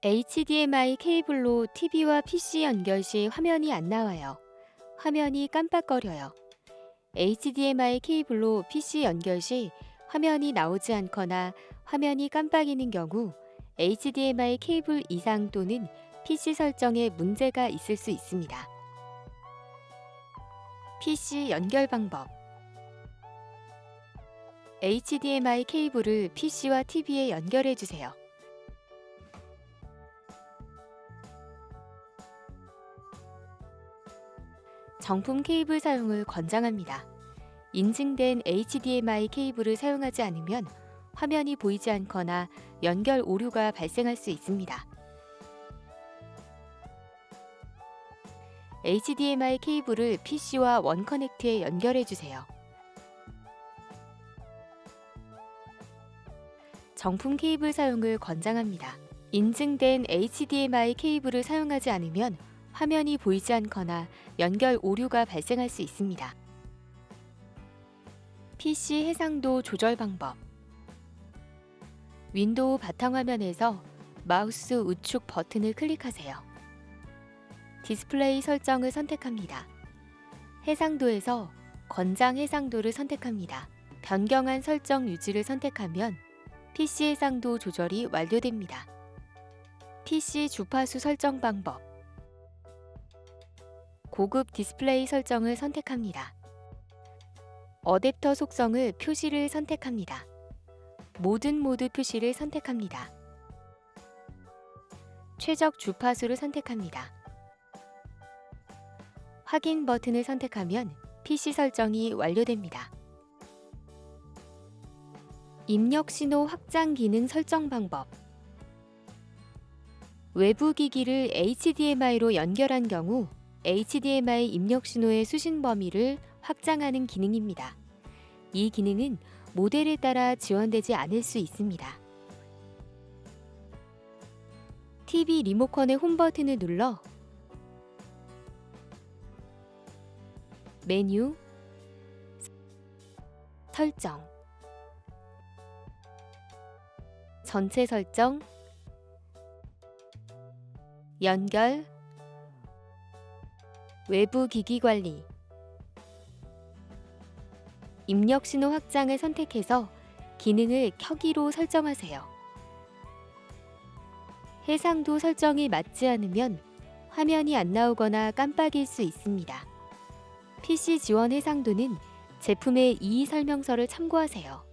HDMI 케이블로 TV와 PC 연결 시 화면이 안 나와요. 화면이 깜빡거려요. HDMI 케이블로 PC 연결 시 화면이 나오지 않거나 화면이 깜빡이는 경우 HDMI 케이블 이상 또는 PC 설정에 문제가 있을 수 있습니다. PC 연결 방법 HDMI 케이블을 PC와 TV에 연결해 주세요. 정품 케이블 사용을 권장합니다. 인증된 HDMI 케이블을 사용하지 않으면 화면이 보이지 않거나 연결 오류가 발생할 수 있습니다. HDMI 케이블을 PC와 원커넥트에 연결해 주세요. 정품 케이블 사용을 권장합니다. 인증된 HDMI 케이블을 사용하지 않으면 화면이 보이지 않거나 연결 오류가 발생할 수 있습니다. PC 해상도 조절 방법 윈도우 바탕화면에서 마우스 우측 버튼을 클릭하세요. 디스플레이 설정을 선택합니다. 해상도에서 권장 해상도를 선택합니다. 변경한 설정 유지를 선택하면 PC 해상도 조절이 완료됩니다. PC 주파수 설정 방법 고급 디스플레이 설정을 선택합니다. 어댑터 속성을 표시를 선택합니다. 모든 모드 표시를 선택합니다. 최적 주파수를 선택합니다. 확인 버튼을 선택하면 PC 설정이 완료됩니다. 입력 신호 확장 기능 설정 방법 외부 기기를 HDMI로 연결한 경우 HDMI 입력 신호의 수신 범위를 확장하는 기능입니다. 이 기능은 모델에 따라 지원되지 않을 수 있습니다. TV 리모컨의 홈 버튼을 눌러 메뉴 설정 전체 설정 연결 외부 기기 관리 입력 신호 확장을 선택해서 기능을 켜기로 설정하세요. 해상도 설정이 맞지 않으면 화면이 안 나오거나 깜빡일 수 있습니다. PC 지원 해상도는 제품의 이의 설명서를 참고하세요.